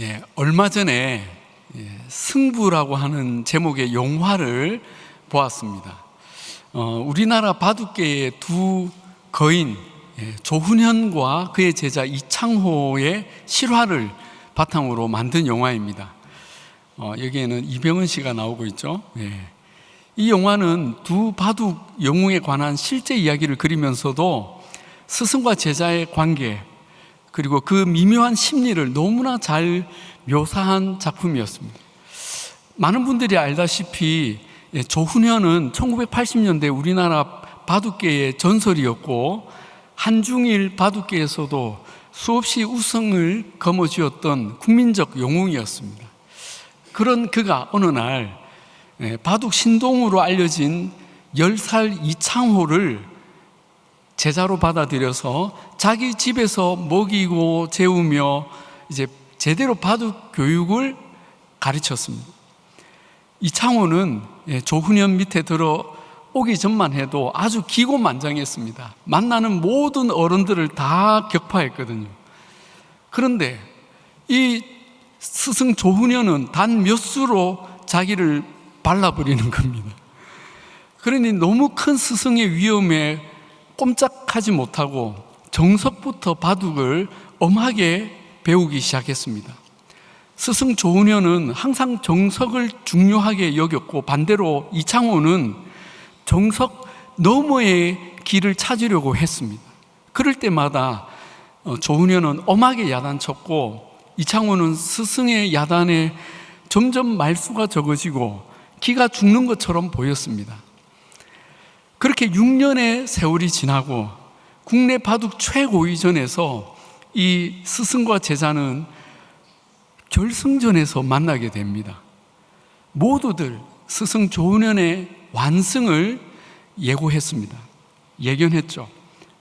예, 얼마 전에 예, 승부라고 하는 제목의 영화를 보았습니다. 어, 우리나라 바둑계의 두 거인 예, 조훈현과 그의 제자 이창호의 실화를 바탕으로 만든 영화입니다. 어, 여기에는 이병헌 씨가 나오고 있죠. 예. 이 영화는 두 바둑 영웅에 관한 실제 이야기를 그리면서도 스승과 제자의 관계 그리고 그 미묘한 심리를 너무나 잘 묘사한 작품이었습니다. 많은 분들이 알다시피 예, 조훈현은 1980년대 우리나라 바둑계의 전설이었고 한중일 바둑계에서도 수없이 우승을 거머쥐었던 국민적 영웅이었습니다. 그런 그가 어느 날 예, 바둑 신동으로 알려진 10살 이창호를 제자로 받아들여서 자기 집에서 먹이고 재우며 이제 제대로 바둑 교육을 가르쳤습니다. 이창호는 예, 조훈현 밑에 들어 오기 전만 해도 아주 기고만장했습니다. 만나는 모든 어른들을 다 격파했거든요. 그런데 이 스승 조훈현은 단 몇 수로 자기를 발라버리는 겁니다. 그러니 너무 큰 스승의 위험에 꼼짝하지 못하고 정석부터 바둑을 엄하게 배우기 시작했습니다. 스승 조은현은 항상 정석을 중요하게 여겼고 반대로 이창호는 정석 너머의 길을 찾으려고 했습니다. 그럴 때마다 어, 조은현은 엄하게 야단쳤고 이창호는 스승의 야단에 점점 말수가 적어지고 기가 죽는 것처럼 보였습니다. 그렇게 6년의 세월이 지나고 국내 바둑 최고위전에서 이 스승과 제자는 결승전에서 만나게 됩니다. 모두들 스승 조은현의 완승을 예고했습니다. 예견했죠.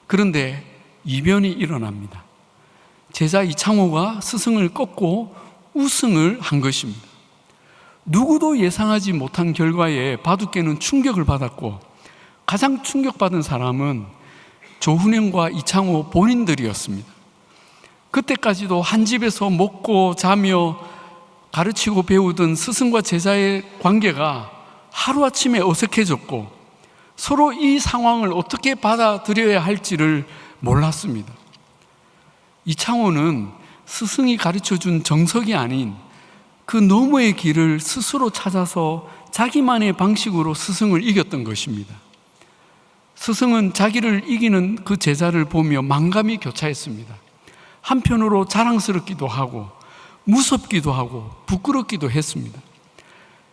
그런데 이변이 일어납니다. 제자 이창호가 스승을 꺾고 우승을 한 것입니다. 누구도 예상하지 못한 결과에 바둑계는 충격을 받았고 가장 충격받은 사람은 조훈현과 이창호 본인들이었습니다. 그때까지도 한 집에서 먹고 자며 가르치고 배우던 스승과 제자의 관계가 하루아침에 어색해졌고 서로 이 상황을 어떻게 받아들여야 할지를 몰랐습니다. 이창호는 스승이 가르쳐 준 정석이 아닌 그 너머의 길을 스스로 찾아서 자기만의 방식으로 스승을 이겼던 것입니다. 스승은 자기를 이기는 그 제자를 보며 망감이 교차했습니다. 한편으로 자랑스럽기도 하고 무섭기도 하고 부끄럽기도 했습니다.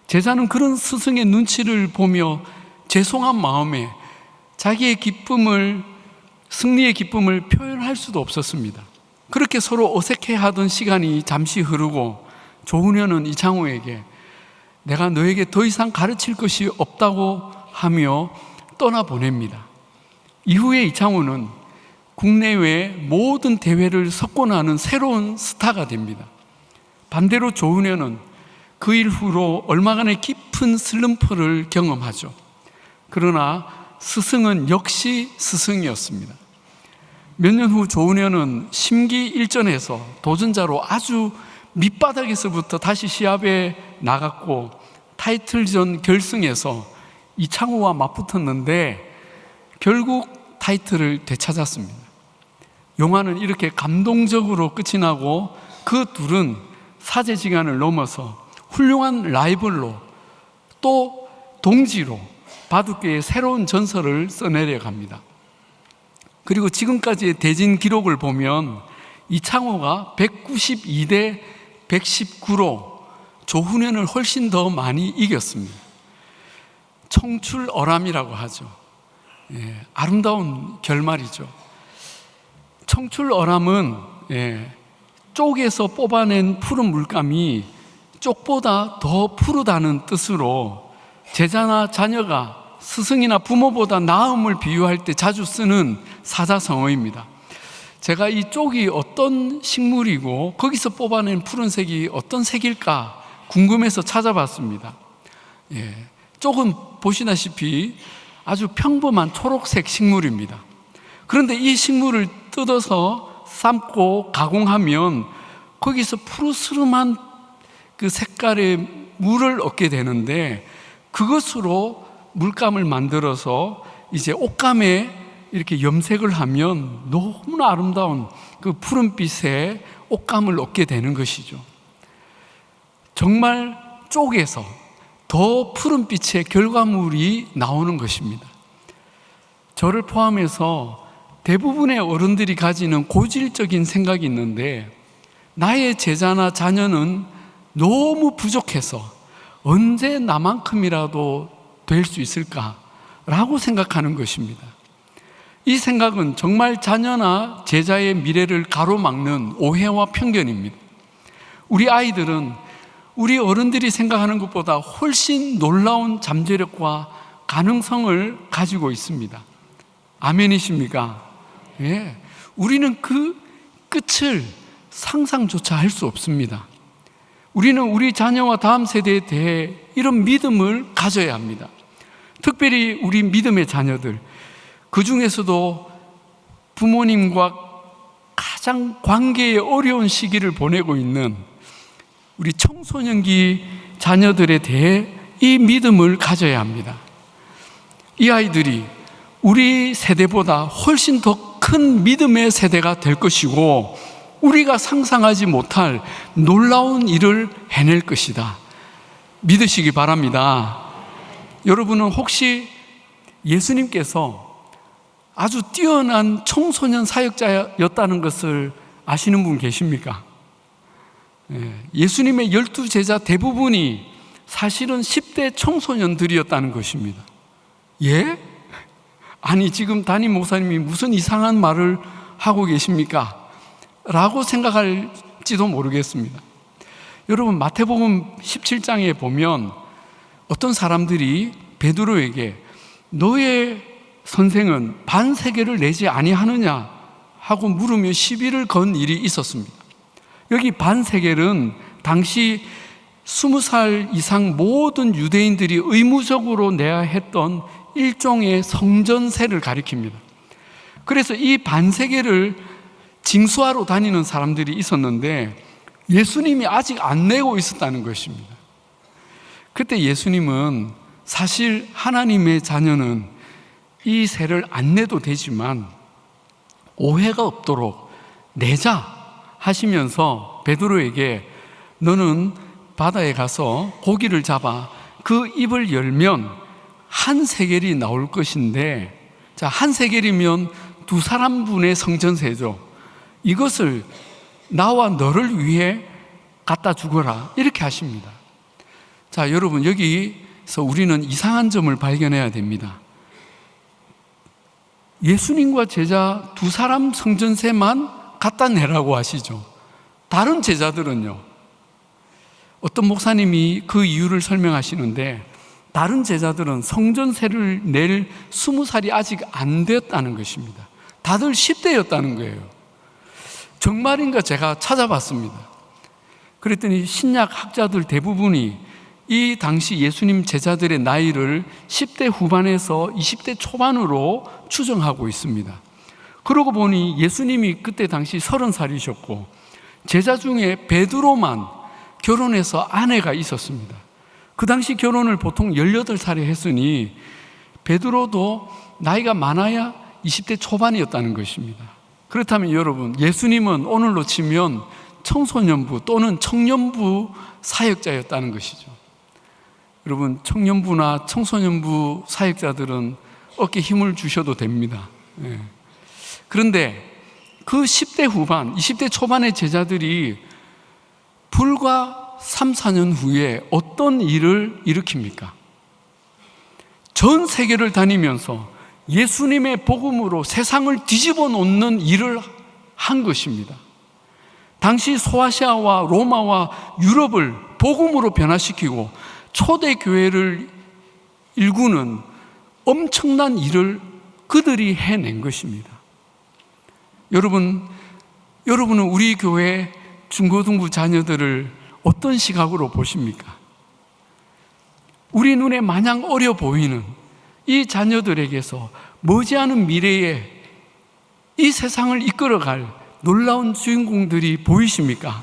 제자는 그런 스승의 눈치를 보며 죄송한 마음에 자기의 기쁨을 승리의 기쁨을 표현할 수도 없었습니다. 그렇게 서로 어색해 하던 시간이 잠시 흐르고 조훈현은 이창호에게 내가 너에게 더 이상 가르칠 것이 없다고 하며 떠나보냅니다. 이후에 이창호는 국내외 모든 대회를 석권하는 새로운 스타가 됩니다. 반대로 조은현은 그 일후로 얼마간의 깊은 슬럼프를 경험하죠. 그러나 스승은 역시 스승이었습니다. 몇 년 후 조은현은 심기 일전에서 도전자로 아주 밑바닥에서부터 다시 시합에 나갔고 타이틀전 결승에서 이창호와 맞붙었는데 결국 타이틀을 되찾았습니다. 영화는 이렇게 감동적으로 끝이 나고 그 둘은 사제지간을 넘어서 훌륭한 라이벌로 또 동지로 바둑계의 새로운 전설을 써내려 갑니다. 그리고 지금까지의 대진 기록을 보면 이창호가 192대 119로 조훈현을 훨씬 더 많이 이겼습니다. 청출어람이라고 하죠. 예, 아름다운 결말이죠. 청출어람은 예, 쪽에서 뽑아낸 푸른 물감이 쪽보다 더 푸르다는 뜻으로 제자나 자녀가 스승이나 부모보다 나음을 비유할 때 자주 쓰는 사자성어입니다. 제가 이 쪽이 어떤 식물이고 거기서 뽑아낸 푸른색이 어떤 색일까 궁금해서 찾아봤습니다. 예, 쪽은 보시다시피 아주 평범한 초록색 식물입니다. 그런데 이 식물을 뜯어서 삶고 가공하면 거기서 푸르스름한 그 색깔의 물을 얻게 되는데 그것으로 물감을 만들어서 이제 옷감에 이렇게 염색을 하면 너무나 아름다운 그 푸른빛의 옷감을 얻게 되는 것이죠. 정말 쪽에서 더 푸른빛의 결과물이 나오는 것입니다. 저를 포함해서 대부분의 어른들이 가지는 고질적인 생각이 있는데 나의 제자나 자녀는 너무 부족해서 언제 나만큼이라도 될 수 있을까라고 생각하는 것입니다. 이 생각은 정말 자녀나 제자의 미래를 가로막는 오해와 편견입니다. 우리 아이들은 우리 어른들이 생각하는 것보다 훨씬 놀라운 잠재력과 가능성을 가지고 있습니다. 아멘이십니까? 예. 우리는 그 끝을 상상조차 할 수 없습니다. 우리는 우리 자녀와 다음 세대에 대해 이런 믿음을 가져야 합니다. 특별히 우리 믿음의 자녀들, 그 중에서도 부모님과 가장 관계에 어려운 시기를 보내고 있는 우리 청소년기 자녀들에 대해 이 믿음을 가져야 합니다. 이 아이들이 우리 세대보다 훨씬 더 큰 믿음의 세대가 될 것이고 우리가 상상하지 못할 놀라운 일을 해낼 것이다. 믿으시기 바랍니다. 여러분은 혹시 예수님께서 아주 뛰어난 청소년 사역자였다는 것을 아시는 분 계십니까? 예, 예수님의 열두 제자 대부분이 사실은 10대 청소년들이었다는 것입니다. 예? 아니, 지금 담임 목사님이 무슨 이상한 말을 하고 계십니까? 라고 생각할지도 모르겠습니다. 여러분, 마태복음 17장에 보면 어떤 사람들이 베드로에게 너의 선생은 반 세계를 내지 아니하느냐 하고 물으며 시비를 건 일이 있었습니다. 여기 반세겔은 당시 스무 살 이상 모든 유대인들이 의무적으로 내야 했던 일종의 성전세를 가리킵니다. 그래서 이 반세계를 징수하러 다니는 사람들이 있었는데 예수님이 아직 안 내고 있었다는 것입니다. 그때 예수님은 사실 하나님의 자녀는 이 세를 안 내도 되지만 오해가 없도록 내자 하시면서 베드로에게 너는 바다에 가서 고기를 잡아 그 입을 열면 한 세겔이 나올 것인데 자, 한 세겔이면 두 사람 분의 성전세죠. 이것을 나와 너를 위해 갖다 주거라. 이렇게 하십니다. 자, 여러분, 여기서 우리는 이상한 점을 발견해야 됩니다. 예수님과 제자 두 사람 성전세만 갖다 내라고 하시죠. 다른 제자들은요. 어떤 목사님이 그 이유를 설명하시는데 다른 제자들은 성전세를 낼 스무 살이 아직 안 됐다는 것입니다. 다들 10대였다는 거예요. 정말인가 제가 찾아봤습니다. 그랬더니 신약 학자들 대부분이 이 당시 예수님 제자들의 나이를 10대 후반에서 20대 초반으로 추정하고 있습니다. 그러고 보니 예수님이 그때 당시 서른 살이셨고 제자 중에 베드로만 결혼해서 아내가 있었습니다. 그 당시 결혼을 보통 18살에 했으니 베드로도 나이가 많아야 20대 초반이었다는 것입니다. 그렇다면 여러분, 예수님은 오늘로 치면 청소년부 또는 청년부 사역자였다는 것이죠. 여러분, 청년부나 청소년부 사역자들은 어깨 힘을 주셔도 됩니다. 네. 그런데 그 10대 후반, 20대 초반의 제자들이 불과 3, 4년 후에 어떤 일을 일으킵니까? 전 세계를 다니면서 예수님의 복음으로 세상을 뒤집어 놓는 일을 한 것입니다. 당시 소아시아와 로마와 유럽을 복음으로 변화시키고 초대 교회를 일구는 엄청난 일을 그들이 해낸 것입니다. 여러분, 여러분은 우리 교회 중고등부 자녀들을 어떤 시각으로 보십니까? 우리 눈에 마냥 어려 보이는 이 자녀들에게서 머지않은 미래에 이 세상을 이끌어갈 놀라운 주인공들이 보이십니까?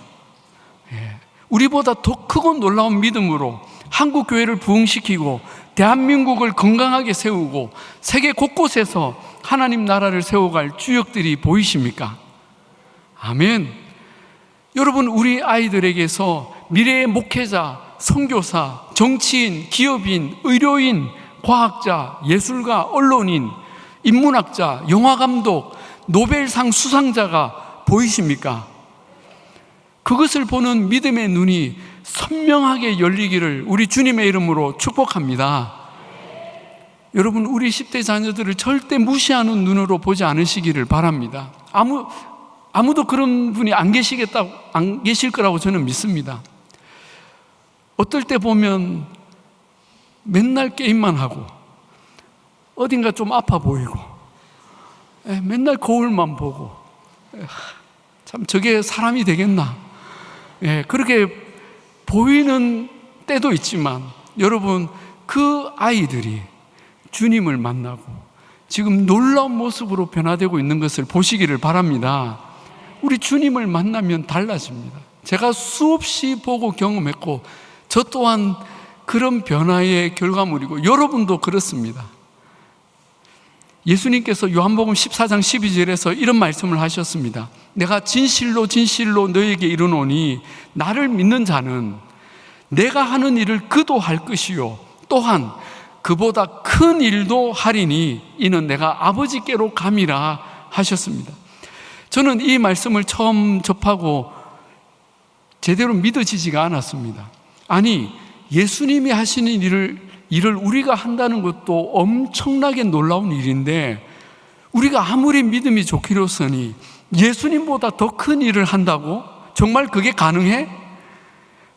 예, 우리보다 더 크고 놀라운 믿음으로 한국 교회를 부흥시키고 대한민국을 건강하게 세우고 세계 곳곳에서 하나님 나라를 세워갈 주역들이 보이십니까? 아멘. 여러분, 우리 아이들에게서 미래의 목회자, 선교사, 정치인, 기업인, 의료인, 과학자, 예술가, 언론인, 인문학자, 영화감독, 노벨상 수상자가 보이십니까? 그것을 보는 믿음의 눈이 선명하게 열리기를 우리 주님의 이름으로 축복합니다. 여러분, 우리 10대 자녀들을 절대 무시하는 눈으로 보지 않으시기를 바랍니다. 아무, 아무도 그런 분이 안 계시겠다, 안 계실 거라고 저는 믿습니다. 어떨 때 보면 맨날 게임만 하고 어딘가 좀 아파 보이고 에, 맨날 거울만 보고 에, 참 저게 사람이 되겠나 예, 그렇게 보이는 때도 있지만 여러분 그 아이들이 주님을 만나고 지금 놀라운 모습으로 변화되고 있는 것을 보시기를 바랍니다. 우리 주님을 만나면 달라집니다. 제가 수없이 보고 경험했고 저 또한 그런 변화의 결과물이고 여러분도 그렇습니다. 예수님께서 요한복음 14장 12절에서 이런 말씀을 하셨습니다. 내가 진실로 진실로 너에게 이르노니 나를 믿는 자는 내가 하는 일을 그도 할 것이요 또한 그보다 큰 일도 하리니 이는 내가 아버지께로 감이라 하셨습니다. 저는 이 말씀을 처음 접하고 제대로 믿어지지가 않았습니다. 아니, 예수님이 하시는 일을, 일을 우리가 한다는 것도 엄청나게 놀라운 일인데, 우리가 아무리 믿음이 좋기로서니 예수님보다 더 큰 일을 한다고? 정말 그게 가능해?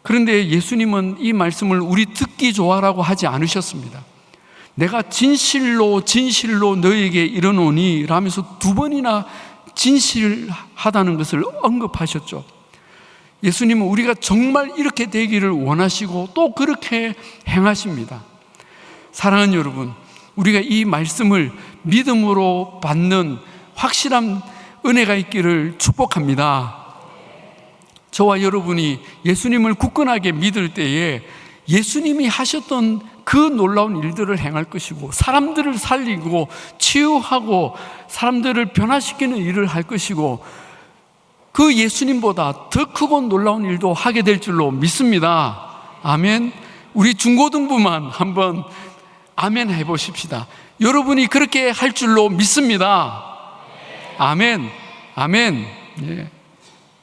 그런데 예수님은 이 말씀을 우리 듣기 좋아라고 하지 않으셨습니다. 내가 진실로 진실로 너에게 이르노니 라면서 두 번이나 진실하다는 것을 언급하셨죠. 예수님은 우리가 정말 이렇게 되기를 원하시고 또 그렇게 행하십니다. 사랑하는 여러분, 우리가 이 말씀을 믿음으로 받는 확실한 은혜가 있기를 축복합니다. 저와 여러분이 예수님을 굳건하게 믿을 때에 예수님이 하셨던 그 놀라운 일들을 행할 것이고 사람들을 살리고 치유하고 사람들을 변화시키는 일을 할 것이고 그 예수님보다 더 크고 놀라운 일도 하게 될 줄로 믿습니다. 아멘. 우리 중고등부만 한번 아멘 해 보십시다. 여러분이 그렇게 할 줄로 믿습니다. 아멘. 아멘. 예.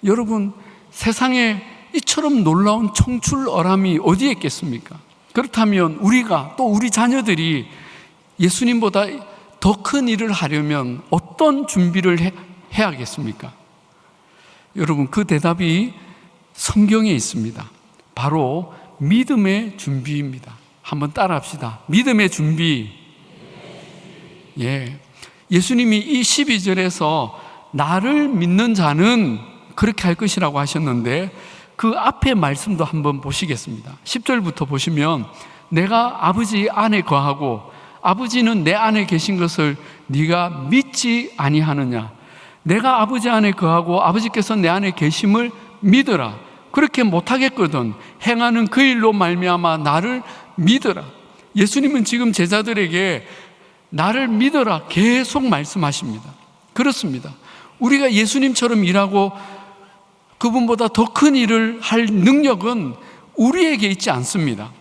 여러분 세상에 이처럼 놀라운 청출어람이 어디에 있겠습니까? 그렇다면 우리가 또 우리 자녀들이 예수님보다 더 큰 일을 하려면 어떤 준비를 해, 해야겠습니까? 여러분, 그 대답이 성경에 있습니다. 바로 믿음의 준비입니다. 한번 따라 합시다. 믿음의 준비. 예. 예수님이 이 12절에서 나를 믿는 자는 그렇게 할 것이라고 하셨는데 그 앞에 말씀도 한번 보시겠습니다. 10절부터 보시면 내가 아버지 안에 거하고 아버지는 내 안에 계신 것을 네가 믿지 아니하느냐? 내가 아버지 안에 거하고 아버지께서 내 안에 계심을 믿어라. 그렇게 못하겠거든. 행하는 그 일로 말미암아 나를 믿어라. 예수님은 지금 제자들에게 나를 믿어라 계속 말씀하십니다. 그렇습니다. 우리가 예수님처럼 일하고 그분보다 더 큰 일을 할 능력은 우리에게 있지 않습니다.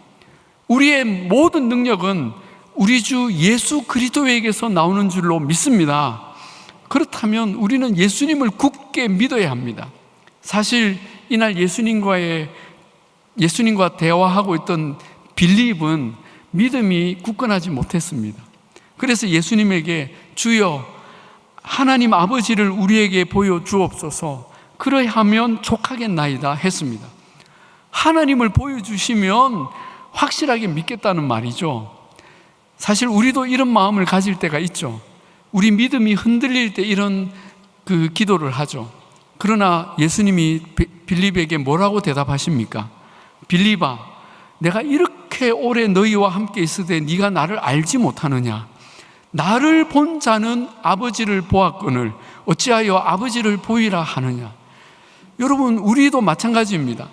우리의 모든 능력은 우리 주 예수 그리스도에게서 나오는 줄로 믿습니다. 그렇다면 우리는 예수님을 굳게 믿어야 합니다. 사실 이날 예수님과의 예수님과 대화하고 있던 빌립은 믿음이 굳건하지 못했습니다. 그래서 예수님에게 주여 하나님 아버지를 우리에게 보여 주옵소서 그러하면 족하겠나이다 했습니다. 하나님을 보여주시면 확실하게 믿겠다는 말이죠. 사실 우리도 이런 마음을 가질 때가 있죠. 우리 믿음이 흔들릴 때 이런 그 기도를 하죠. 그러나 예수님이 빌립에게 뭐라고 대답하십니까? 빌립아, 내가 이렇게 오래 너희와 함께 있으되 네가 나를 알지 못하느냐? 나를 본 자는 아버지를 보았거늘 어찌하여 아버지를 보이라 하느냐? 여러분, 우리도 마찬가지입니다.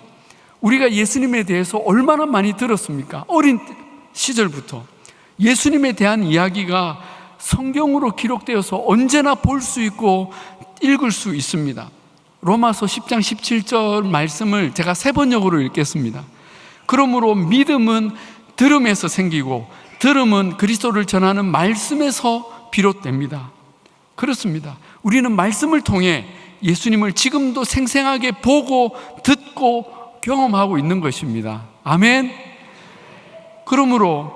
우리가 예수님에 대해서 얼마나 많이 들었습니까? 어린 시절부터. 예수님에 대한 이야기가 성경으로 기록되어서 언제나 볼 수 있고 읽을 수 있습니다. 로마서 10장 17절 말씀을 제가 세 번역으로 읽겠습니다. 그러므로 믿음은 들음에서 생기고 들음은 그리스도를 전하는 말씀에서 비롯됩니다. 그렇습니다. 우리는 말씀을 통해 예수님을 지금도 생생하게 보고 듣고 경험하고 있는 것입니다. 아멘. 그러므로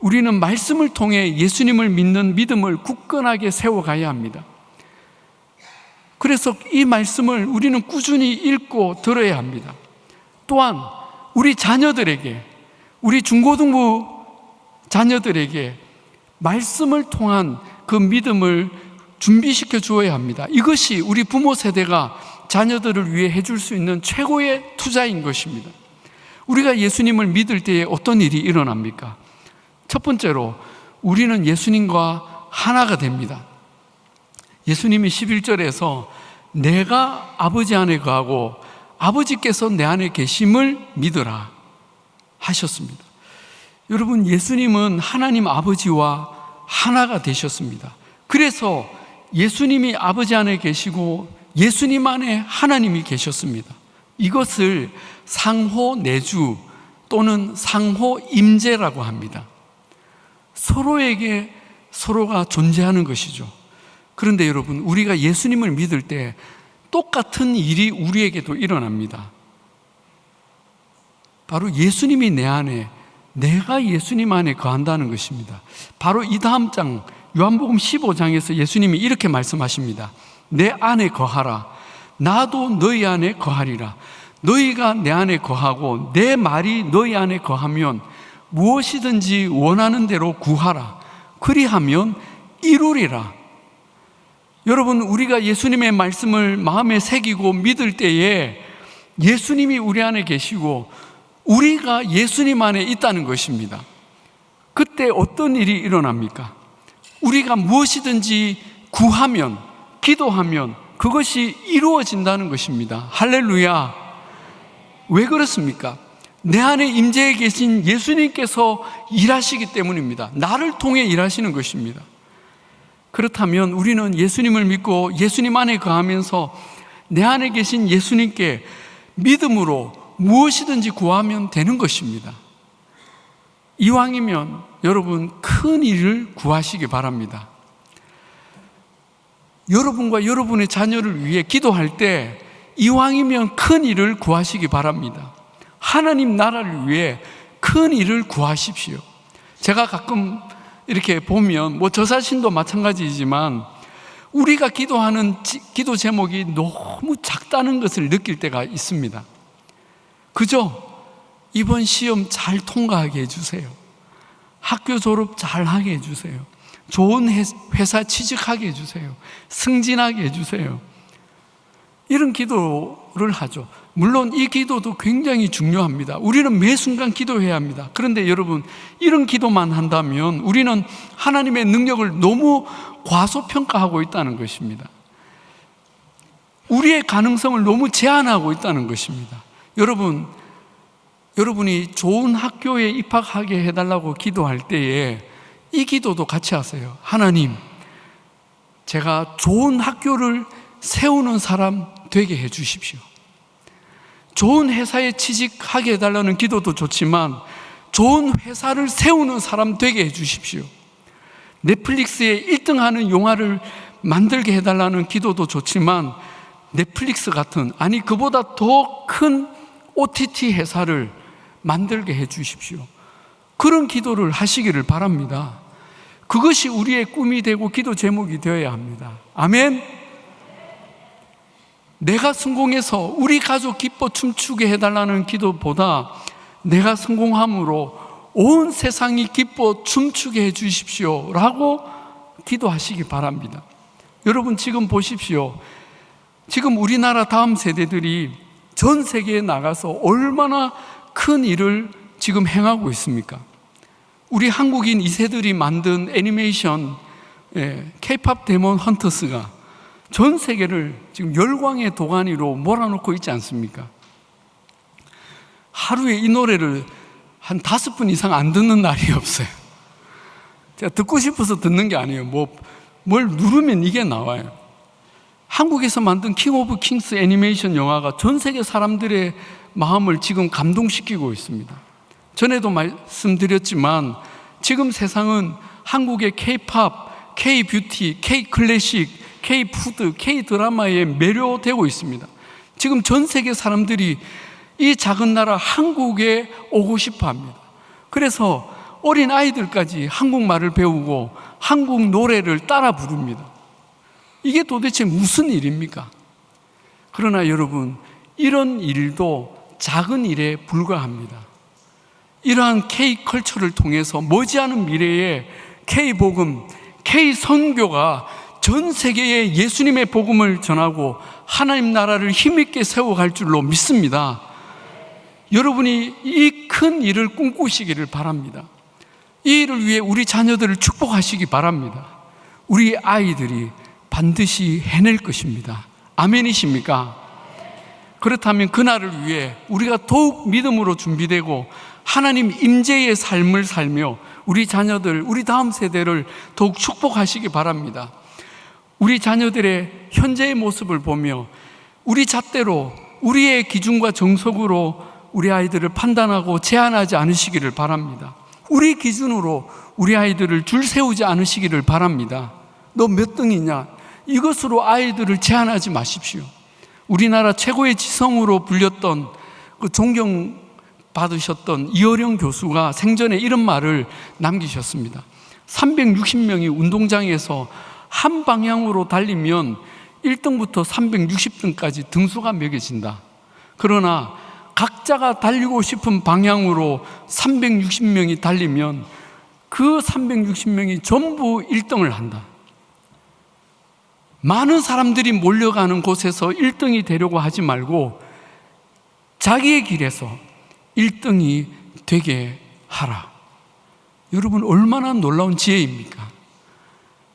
우리는 말씀을 통해 예수님을 믿는 믿음을 굳건하게 세워가야 합니다. 그래서 이 말씀을 우리는 꾸준히 읽고 들어야 합니다. 또한 우리 자녀들에게, 우리 중고등부 자녀들에게 말씀을 통한 그 믿음을 준비시켜 주어야 합니다. 이것이 우리 부모 세대가 자녀들을 위해 해줄 수 있는 최고의 투자인 것입니다. 우리가 예수님을 믿을 때에 어떤 일이 일어납니까? 첫 번째로 우리는 예수님과 하나가 됩니다. 예수님이 11절에서 내가 아버지 안에 거하고 아버지께서 내 안에 계심을 믿으라 하셨습니다. 여러분, 예수님은 하나님 아버지와 하나가 되셨습니다. 그래서 예수님이 아버지 안에 계시고 예수님 안에 하나님이 계셨습니다. 이것을 상호 내주 또는 상호 임재라고 합니다. 서로에게 서로가 존재하는 것이죠. 그런데 여러분, 우리가 예수님을 믿을 때 똑같은 일이 우리에게도 일어납니다. 바로 예수님이 내 안에, 내가 예수님 안에 거한다는 것입니다. 바로 이 다음 장, 요한복음 15장에서 예수님이 이렇게 말씀하십니다. 내 안에 거하라. 나도 너희 안에 거하리라. 너희가 내 안에 거하고 내 말이 너희 안에 거하면 무엇이든지 원하는 대로 구하라. 그리하면 이루리라. 여러분, 우리가 예수님의 말씀을 마음에 새기고 믿을 때에 예수님이 우리 안에 계시고 우리가 예수님 안에 있다는 것입니다. 그때 어떤 일이 일어납니까? 우리가 무엇이든지 구하면, 기도하면 그것이 이루어진다는 것입니다. 할렐루야. 왜 그렇습니까? 내 안에 임재해 계신 예수님께서 일하시기 때문입니다. 나를 통해 일하시는 것입니다. 그렇다면 우리는 예수님을 믿고 예수님 안에 거하면서 내 안에 계신 예수님께 믿음으로 무엇이든지 구하면 되는 것입니다. 이왕이면 여러분 큰 일을 구하시기 바랍니다. 여러분과 여러분의 자녀를 위해 기도할 때 이왕이면 큰 일을 구하시기 바랍니다. 하나님 나라를 위해 큰 일을 구하십시오. 제가 가끔 이렇게 보면 뭐 저 자신도 마찬가지이지만 우리가 기도하는 기도 제목이 너무 작다는 것을 느낄 때가 있습니다. 그죠? 이번 시험 잘 통과하게 해주세요. 학교 졸업 잘 하게 해주세요. 좋은 회사 취직하게 해주세요. 승진하게 해주세요. 이런 기도를 하죠. 물론 이 기도도 굉장히 중요합니다. 우리는 매 순간 기도해야 합니다. 그런데 여러분, 이런 기도만 한다면 우리는 하나님의 능력을 너무 과소평가하고 있다는 것입니다. 우리의 가능성을 너무 제한하고 있다는 것입니다. 여러분, 여러분이 좋은 학교에 입학하게 해달라고 기도할 때에 이 기도도 같이 하세요. 하나님, 제가 좋은 학교를 세우는 사람 되게 해 주십시오. 좋은 회사에 취직하게 해달라는 기도도 좋지만 좋은 회사를 세우는 사람 되게 해 주십시오. 넷플릭스에 1등 하는 영화를 만들게 해달라는 기도도 좋지만 넷플릭스 같은, 아니, 그보다 더 큰 OTT 회사를 만들게 해 주십시오. 그런 기도를 하시기를 바랍니다. 그것이 우리의 꿈이 되고 기도 제목이 되어야 합니다. 아멘. 내가 성공해서 우리 가족 기뻐 춤추게 해달라는 기도보다 내가 성공함으로 온 세상이 기뻐 춤추게 해 주십시오. 라고 기도하시기 바랍니다. 여러분, 지금 보십시오. 지금 우리나라 다음 세대들이 전 세계에 나가서 얼마나 큰 일을 지금 행하고 있습니까? 우리 한국인 2세들이 만든 애니메이션 케이팝 데몬 헌터스가 전 세계를 지금 열광의 도가니로 몰아놓고 있지 않습니까? 하루에 이 노래를 한 다섯 분 이상 안 듣는 날이 없어요. 제가 듣고 싶어서 듣는 게 아니에요. 뭐, 뭘 누르면 이게 나와요. 한국에서 만든 킹 오브 킹스 애니메이션 영화가 전 세계 사람들의 마음을 지금 감동시키고 있습니다. 전에도 말씀드렸지만 지금 세상은 한국의 K-팝, K-뷰티, K-클래식, K-푸드, K-드라마에 매료되고 있습니다. 지금 전 세계 사람들이 이 작은 나라 한국에 오고 싶어 합니다. 그래서 어린 아이들까지 한국말을 배우고 한국 노래를 따라 부릅니다. 이게 도대체 무슨 일입니까? 그러나 여러분, 이런 일도 작은 일에 불과합니다. 이러한 K-컬처를 통해서 머지않은 미래에 K-복음, K-선교가 전 세계에 예수님의 복음을 전하고 하나님 나라를 힘있게 세워갈 줄로 믿습니다. 여러분이 이 큰 일을 꿈꾸시기를 바랍니다. 이 일을 위해 우리 자녀들을 축복하시기 바랍니다. 우리 아이들이 반드시 해낼 것입니다. 아멘이십니까? 그렇다면 그날을 위해 우리가 더욱 믿음으로 준비되고 하나님 임재의 삶을 살며 우리 자녀들, 우리 다음 세대를 더욱 축복하시기 바랍니다. 우리 자녀들의 현재의 모습을 보며 우리 잣대로 우리의 기준과 정석으로 우리 아이들을 판단하고 제한하지 않으시기를 바랍니다. 우리 기준으로 우리 아이들을 줄 세우지 않으시기를 바랍니다. 너 몇 등이냐? 이것으로 아이들을 제한하지 마십시오. 우리나라 최고의 지성으로 불렸던 그 존경 받으셨던 이어령 교수가 생전에 이런 말을 남기셨습니다. 360명이 운동장에서 한 방향으로 달리면 1등부터 360등까지 등수가 매겨진다. 그러나 각자가 달리고 싶은 방향으로 360명이 달리면 그 360명이 전부 1등을 한다. 많은 사람들이 몰려가는 곳에서 1등이 되려고 하지 말고 자기의 길에서 1등이 되게 하라. 여러분, 얼마나 놀라운 지혜입니까?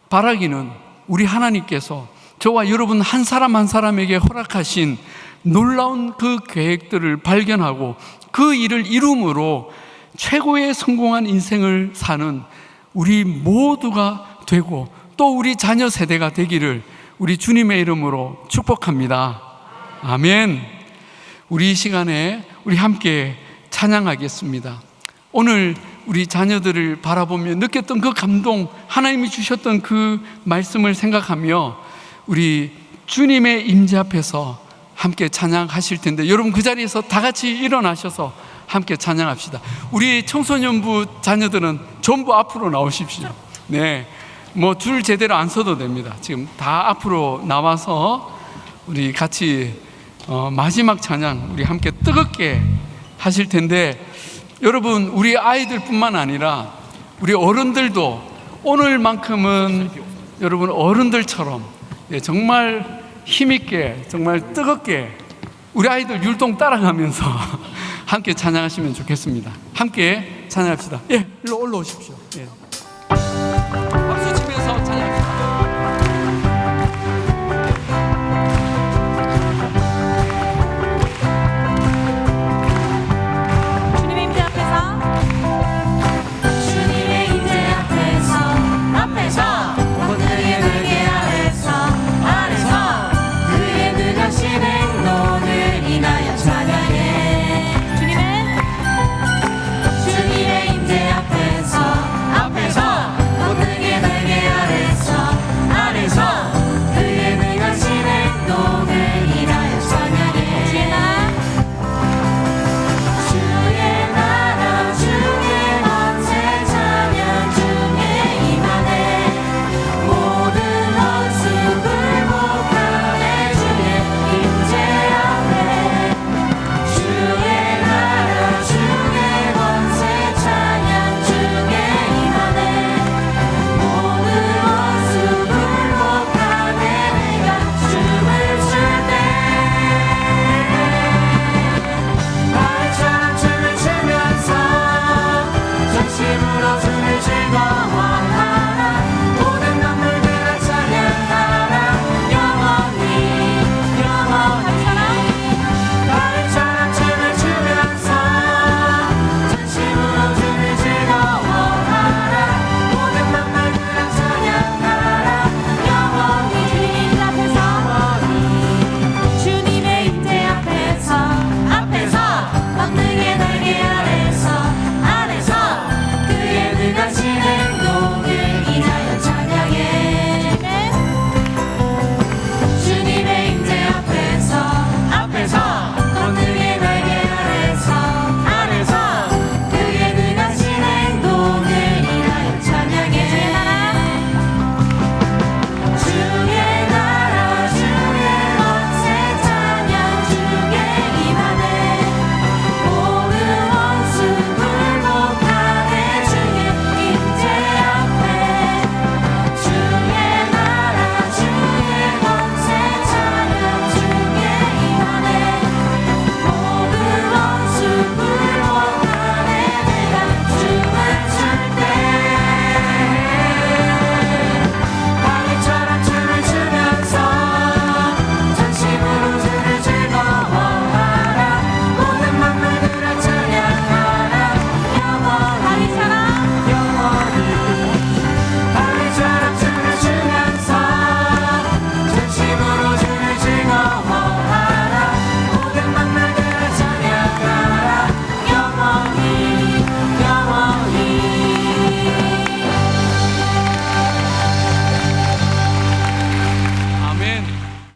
바라기는 우리 하나님께서 저와 여러분 한 사람 한 사람에게 허락하신 놀라운 그 계획들을 발견하고 그 일을 이룸으로 최고의 성공한 인생을 사는 우리 모두가 되고 또 우리 자녀 세대가 되기를 우리 주님의 이름으로 축복합니다. 아멘. 우리 이 시간에 우리 함께 찬양하겠습니다. 오늘 우리 자녀들을 바라보며 느꼈던 그 감동, 하나님이 주셨던 그 말씀을 생각하며 우리 주님의 임재 앞에서 함께 찬양하실 텐데 여러분 그 자리에서 다 같이 일어나셔서 함께 찬양합시다. 우리 청소년부 자녀들은 전부 앞으로 나오십시오. 네. 뭐 줄 제대로 안 서도 됩니다. 지금 다 앞으로 나와서 우리 같이 어, 마지막 찬양 우리 함께 뜨겁게 하실 텐데 여러분 우리 아이들뿐만 아니라 우리 어른들도 오늘만큼은 여러분 어른들처럼 예, 정말 힘있게 정말 뜨겁게 우리 아이들 율동 따라가면서 함께 찬양하시면 좋겠습니다. 함께 찬양합시다. 예, 일로 올라오십시오. 예.